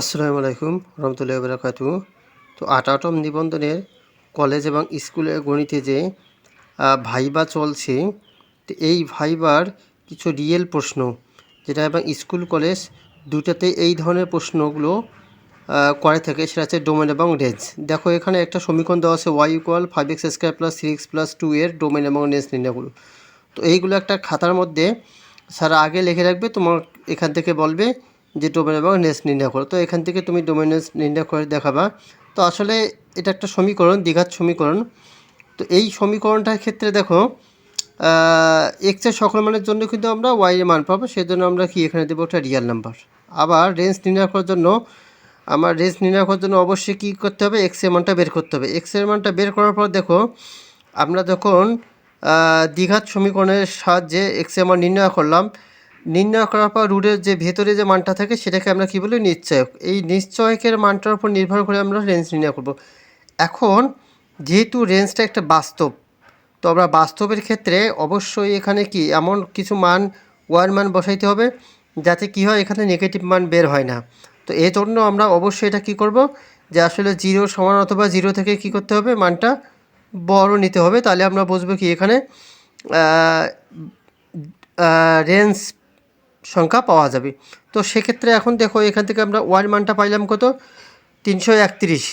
আসসালামু আলাইকুম রহমতুল্লাহ বরাকাতু তো আটাটম নিবন্ধনের কলেজ এবং স্কুলের গণিতে যে ভাইবা চলছে, তো এই ভাইবার কিছু রিয়েল প্রশ্ন, যেটা এবং স্কুল কলেজ দুটাতে এই ধরনের প্রশ্নগুলো করে থাকে, সেটা হচ্ছে ডোমেন এবং রেঞ্জ। দেখো, এখানে একটা সমীকরণ দেওয়া আছে Y equal five X square plus three X plus two এর ডোমেন এবং রেঞ্জ নির্ণয় করো। তো এইগুলো একটা খাতার মধ্যে, স্যার আগে লিখে রাখবে, তোমার এখান থেকে বলবে যে ডোমেন এবং নেস নির্ণয় করো। তো এখান থেকে তুমি ডোমেনেস নির্ণয় করে দেখাবা। তো আসলে এটা একটা সমীকরণ দীঘার সমীকরণ। তো এই সমীকরণটার ক্ষেত্রে দেখো এক্সের সকল মানের জন্য কিন্তু আমরা ওয়াই এর মান পাবো। সেই জন্য আমরা কি এখানে দেবো? একটা রিয়াল নাম্বার আবার রেঞ্জ নির্ণয় করার জন্য, আমার রেঞ্জ নির্ণয় করার জন্য অবশ্যই কী করতে হবে? এক্সের মানটা বের করতে হবে। এক্সের মানটা বের করার পর দেখো, আমরা যখন দ্বিঘাত সমীকরণের সাহায্যে এক্সের মান নির্ণয় করলাম নির্ণয় করার পর রুটের যে ভেতরে যে মানটা থাকে সেটাকে আমরা কী বলি? নিশ্চয়ক। এই নিশ্চয়কের মানটার উপর নির্ভর করে আমরা রেঞ্জ নির্ণয় করব। এখন যেহেতু রেঞ্জটা একটা বাস্তব, তো আমরা বাস্তবের ক্ষেত্রে অবশ্যই এখানে কি? এমন কিছু মান ওয়ার মান বসাইতে হবে যাতে কি হয়? এখানে নেগেটিভ মান বের হয় না। তো এই জন্য আমরা অবশ্যই এটা কি করব? যে আসলে জিরো সমান অথবা জিরো থেকে কি করতে হবে? মানটা বড় নিতে হবে। তাহলে আমরা বুঝব কি এখানে রেঞ্জ সংখ্যা পাওয়া যাবে। তো সেক্ষেত্রে এখন দেখো এখান থেকে আমরা ওয়ার মানটা পাইলাম কত? তিনশো একত্রিশ।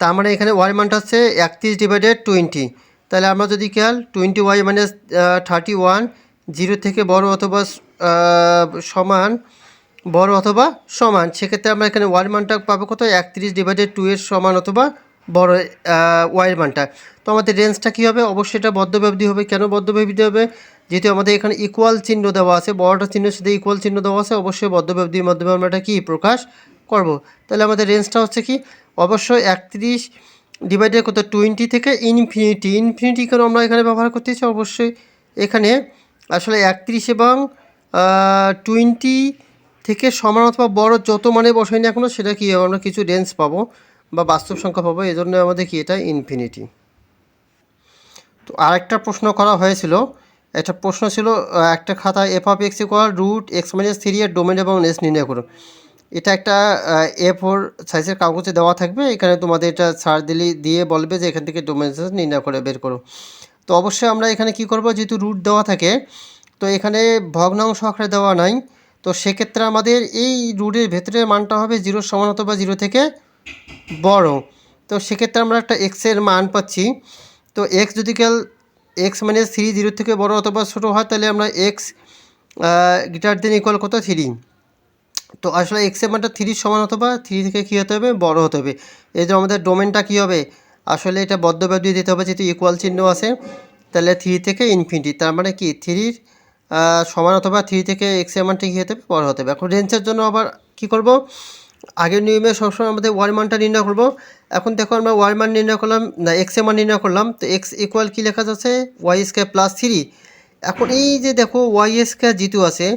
তার মানে এখানে ওয়াই মানটা হচ্ছে একত্রিশ ডিভাইডেড টোয়েন্টি তাহলে আমরা যদি খেয়াল টোয়েন্টি ওয়াই মানে থার্টি ওয়ান জিরো থেকে বড় অথবা সমান, বড় অথবা সমান। সেক্ষেত্রে আমরা এখানে ওয়াই মানটা পাবো কত? একত্রিশ ডিভাইডেড টু এর সমান অথবা বড় ওয়াইয়ের মানটা। তো আমাদের রেঞ্জটা কী হবে? অবশ্যই এটা বদ্ধব্যবধি হবে। কেন বদ্ধব্যবধি হবে? যেহেতু আমাদের এখানে ইকুয়াল চিহ্ন দেওয়া আছে, বড়টা চিহ্নের সাথে ইকুয়াল চিহ্ন দেওয়া আছে, অবশ্যই বদ্ধব্যবধির মাধ্যমে আমরা এটা কী প্রকাশ করব। তাহলে আমাদের রেঞ্জটা হচ্ছে কি? অবশ্যই একত্রিশ ডিভাইডেড কত টোয়েন্টি থেকে ইনফিনিটি ইনফিনিটি কেন আমরা এখানে ব্যবহার করতেছি? অবশ্যই এখানে আসলে একত্রিশ এবং টোয়েন্টি থেকে সমান অথবা বড় যত মানে বসাই না এখনও সেটা কি হবে? আমরা কিছু রেঞ্জ পাবো বা বাস্তব সংখ্যা পাবো। এই জন্য আমাদের কি এটা ইনফিনিটি তো আরেকটা প্রশ্ন করা হয়েছিল একটা প্রশ্ন ছিল একটা খাতা F of X equal root X minus three এর ডোমেন এবং নেস নির্ণয় করো এটা একটা এ ফোর সাইজের কাগজে দেওয়া থাকবে, এখানে তোমাদের এটা ছাড় দিলে, দিয়ে বলবে যে এখান থেকে ডোমেন নির্ণয় করে বের করো। তো অবশ্যই আমরা এখানে কি করব, যেহেতু রুট দেওয়া থাকে, তো এখানে ভগ্নাংশ আকারে দেওয়া নাই, তো সেক্ষেত্রে আমাদের এই রুটের ভেতরের মানটা হবে জিরোর সমান অথবা জিরো থেকে বড়। তো সেক্ষেত্রে আমরা একটা এক্সের মান পাচ্ছি। তো এক্স যদি কেল এক্স মানে থ্রি জিরো থেকে বড় অথবা ছোটো হয়, তাহলে আমরা এক্স গিটার দেন ইকুয়াল কত? থ্রি তো আসলে এক্সের মানটা থ্রির সমান অথবা থ্রি থেকে কী হতে হবে? বড় হতে হবে। এই যে আমাদের ডোমেনটা কী হবে? আসলে এটা বদ্ধব্যবধি দিতে হবে, যেহেতু ইকুয়াল চিহ্ন আছে, তাহলে থ্রি থেকে ইনফিনিটি তার মানে কি? থ্রির সমান অথবা থ্রি থেকে এক্সের মানটা কী হতে হবে? বড় হতে হবে। এখন রেঞ্জের জন্য আবার কি করব? আগের নিয়মে সবসময় আমাদের ওয়ার মানটা নির্ণয় করব। এখন দেখো আমরা ওয়ার মান নির্ণয় করলাম, না এক্স এক্সের মান নির্ণয় করলাম, তো এক্স ইকুয়াল কী লেখা যাচ্ছে ওয়াই স্কোয়ার প্লাস থ্রি এখন এই যে দেখো ওয়াই স্কোয়ার জিতু আছে,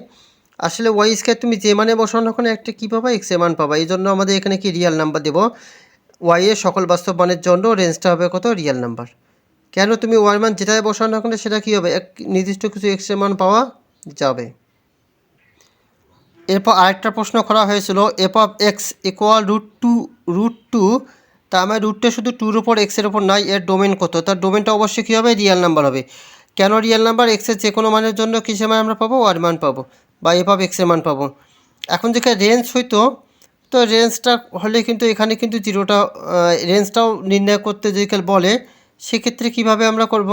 আসলে ওয়াই স্কোয়ার তুমি যে মানে বসানো ওখানে একটা কী পাবা? এক্স এ মান পাবা। এই জন্য আমাদের এখানে কি রিয়াল নাম্বার দেবো? ওয়াই এর সকল বাস্তব মানের জন্য রেঞ্জটা হবে কত? রিয়াল নাম্বার কেন তুমি ওয়াই মান যেটাই বসানো ওখানে সেটা কী হবে? এক নির্দিষ্ট কিছু এক্সের মান পাওয়া যাবে। এরপর আরেকটা প্রশ্ন করা হয়েছিল F of X equal root two root two তা আমার রুটটা শুধু টুর ওপর এক্সের ওপর নয় এর ডোমেন কত? তার ডোমেনটা অবশ্যই কী হবে? রিয়াল নাম্বার হবে। কেন রিয়াল নাম্বার এক্সের যে কোনো মানের জন্য কিসের মান আমরা পাবো? ওয়ার মান পাবো। বা এফ অফ এক্সের মান পাবো। এখন যেখানে রেঞ্জ হইতো, তো রেঞ্জটা হলে কিন্তু এখানে কিন্তু জিরোটা রেঞ্জটাও নির্ণয় করতে যদি বলে, সেক্ষেত্রে কীভাবে আমরা করব?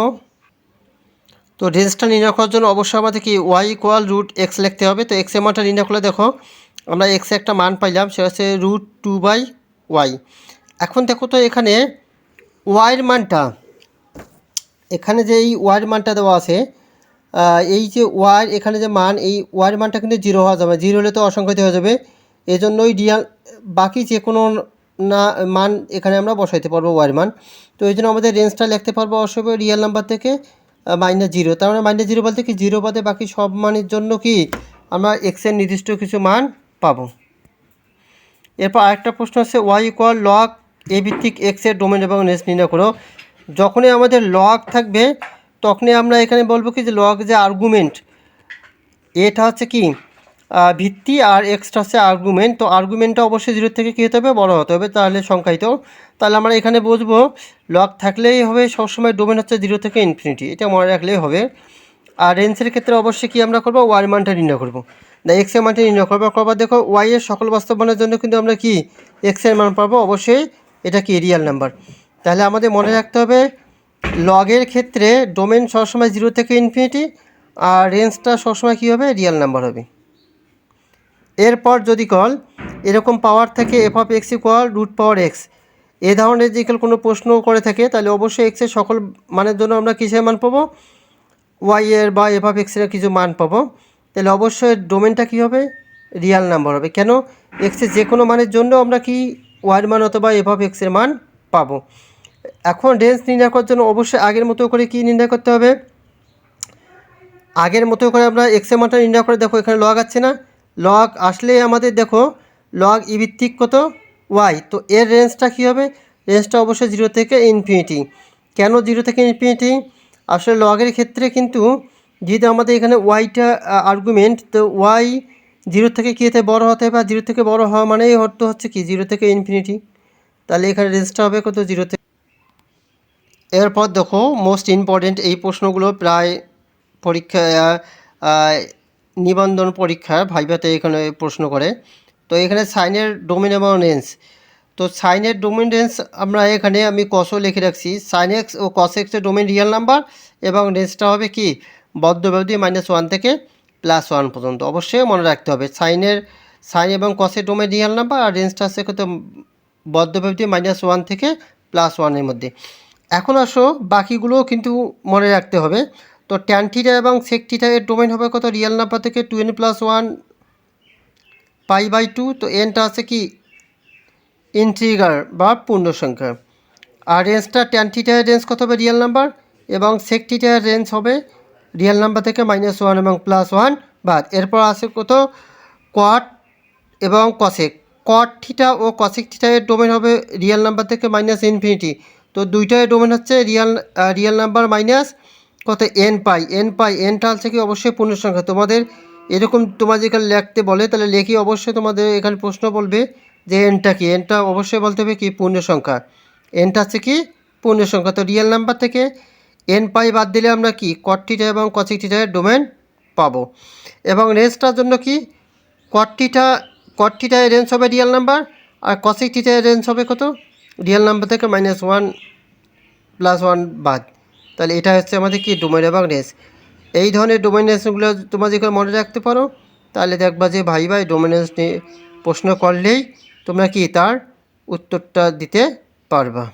তো রেঞ্জটা নির্ণয় করার জন্য অবশ্যই আমাদের কি ওয়াই ইকুয়াল রুট এক্স লিখতে হবে। তো এক্সের মানটা নির্ণয় করলে দেখো, আমরা এক্সে একটা মান পাইলাম, সেটা হচ্ছে রুট টু বাই ওয়াই এখন দেখো তো এখানে ওয়াইয়ের মানটা, এখানে যে এই ওয়াইয়ের মানটা দেওয়া আছে এই যে ওয়াই এখানে যে মান, এই ওয়াইয়ের মানটা কিন্তু জিরো হওয়া যাবে জিরো হলে তো অসংখ্যিত হয়ে যাবে। এই জন্যই রিয়াল বাকি যে কোনো না, মান এখানে আমরা বসাইতে পারব ওয়াইয়ের মান। তো এই জন্য আমাদের রেঞ্জটা লিখতে পারব অবশ্যই রিয়েল নাম্বার থেকে। মাইনাস জিরো তার মানে মাইনাস জিরো বলতে কি? জিরো বাদে বাকি সব মানের জন্য কি আমরা এক্সের নির্দিষ্ট কিছু মান পাব। এরপর আরেকটা প্রশ্ন আছে ওয়াই ইকুয়াল লক এ ভিত্তিক এক্সের ডোমেন এবং নেস নির্ণয় করো। যখনই আমাদের লক থাকবে, তখনই আমরা এখানে বলব কি যে লক যে আর্গুমেন্ট এটা হচ্ছে কি? ভিত্তি আর এক্সট্রা হচ্ছে আর্গুমেন্ট তো আর্গুমেন্টটা অবশ্যই জিরো থেকে কী হতে হবে? বড় হতে হবে, তাহলে সংখ্যায়িত। তাহলে আমরা এখানে বুঝব লগ থাকলেই হবে, সবসময় ডোমেন হচ্ছে জিরো থেকে ইনফিনিটি এটা মনে রাখলেই হবে। আর রেঞ্জের ক্ষেত্রে অবশ্যই কী আমরা করব? ওয়াই মানটা নির্ণয় করব। না এক্সের মানটা নির্ণয় করব। করবার দেখো ওয়াই এর সকল বাস্তবায়নের জন্য কিন্তু আমরা কি? এক্সের মান পাবো। অবশ্যই এটা কি রিয়াল নাম্বার তাহলে আমাদের মনে রাখতে হবে লগের ক্ষেত্রে ডোমেন সবসময় জিরো থেকে ইনফিনিটি আর রেঞ্জটা সবসময় কী হবে? রিয়াল নাম্বার হবে। এরপর যদি কল এরকম পাওয়ার থেকে F of X equal root power X এ ধরনের যদি কোনো প্রশ্ন করে থাকে, তাহলে অবশ্যই এক্সের সকল মানের জন্য আমরা কিসের মান পাবো? ওয়াই এর বা এফ অফ এক্সের কিছু মান পাবো। তাহলে অবশ্যই ডোমেনটা কী হবে? রিয়াল নাম্বার হবে। কেন? এক্সের যে কোনো মানের জন্য আমরা কি ওয়াইয়ের মান অথবা এফ অফ এক্সের মান পাবো। এখন রেঞ্জ নির্ণয় করার জন্য অবশ্যই আগের মতো করে কি নির্ণয় করতে হবে? আগের মতো করে আমরা এক্সের মানটা নির্ণয় করে, দেখো এখানে লগ আছে না। লগ আসলে আমাদের দেখো লগ ই ভিত্তিক কত? ওয়াই তো এর রেঞ্জটা কী হবে? রেঞ্জটা অবশ্যই জিরো থেকে ইনফিনিটি কেন জিরো থেকে ইনফিনিটি আসলে লগের ক্ষেত্রে কিন্তু যেহেতু আমাদের এখানে ওয়াইটা আর্গুমেন্ট তো ওয়াই জিরো থেকে কী হতে বড় হতে হবে জিরো থেকে বড় হওয়া মানেই অর্থ হচ্ছে কি? জিরো থেকে ইনফিনিটি তাহলে এখানে রেঞ্জটা হবে কত? জিরো থেকে এরপর দেখো মোস্ট ইম্পর্টেন্ট এই প্রশ্নগুলো প্রায় পরীক্ষা নিবন্ধন পরীক্ষার ভাইভাতে এখানে প্রশ্ন করে। তো এখানে সাইনের ডোমেন এবং তো সাইনের ডোমেন রেঞ্জ আমরা এখানে আমি কসও লিখে রাখছি। সাইন এক্স ও কস এক্সের ডোমিন রিয়েল নাম্বার এবং রেঞ্জটা হবে কি? বদ্ধ ব্যবধি মাইনাস ওয়ান থেকে প্লাস ওয়ান পর্যন্ত। অবশ্যই মনে রাখতে হবে, সাইনের, সাইন এবং কসের ডোমেন রিয়েল নাম্বার আর রেঞ্জটা আছে কত? মাইনাস ওয়ান থেকে প্লাস ওয়ানের মধ্যে। এখন আসো, বাকিগুলোও কিন্তু মনে রাখতে হবে। তো ট্যান থিটা এবং সেক থিটা এর ডোমেন হবে কত? রিয়েল নাম্বার থেকে two N plus one pi by two তো এনটা আছে কি? ইন্ট্রিগার বা পূর্ণ সংখ্যা আর রেঞ্জটা ট্যান থিটার রেঞ্জ কত হবে? রিয়েল নাম্বার এবং সেক থিটার রেঞ্জ হবে রিয়েল নাম্বার থেকে মাইনাস ওয়ান এবং প্লাস ওয়ান বাদ। এরপর আছে কত? কোয়াট এবং কসেক কট থিটা ও কসেক থিটা এর ডোমেন হবে রিয়েল নাম্বার থেকে মাইনাস ইনফিনিটি তো দুইটাই ডোমেন হচ্ছে রিয়াল রিয়েল নাম্বার মাইনাস কত এন পাই? এন পাই এনটা হচ্ছে কি অবশ্যই পূর্ণ সংখ্যা তোমাদের এরকম তোমাদের এখানে লিখতে বলে, তাহলে লেখি অবশ্যই তোমাদের এখানে প্রশ্ন বলবে যে এনটা কি? এনটা অবশ্যই বলতে হবে কি পূর্ণ সংখ্যা এনটা হচ্ছে কি পূর্ণ সংখ্যা তো রিয়েল নাম্বার থেকে এন পাই বাদ দিলে আমরা কি? কটটিটা এবং কচিকটিটার ডোমেন পাবো। এবং রেঞ্জটার জন্য কি? কটটিটা কটটিটায় রেঞ্জ হবে রিয়েল নাম্বার আর কসিকটিটায় রেঞ্জ হবে কত? রিয়েল নাম্বার থেকে মাইনাস ওয়ান প্লাস ওয়ান বাদ। তাহলে এটা হচ্ছে আমাদের কি ডোমেন এবং রেস এই ধরনের ডোমেন রেসগুলো তোমরা যেগুলো মনে রাখতে পারো, তাহলে দেখবা যে ভাই ভাই ডোমেন রেস নিয়ে প্রশ্ন করলেই তোমরা কি তার উত্তরটা দিতে পারবা।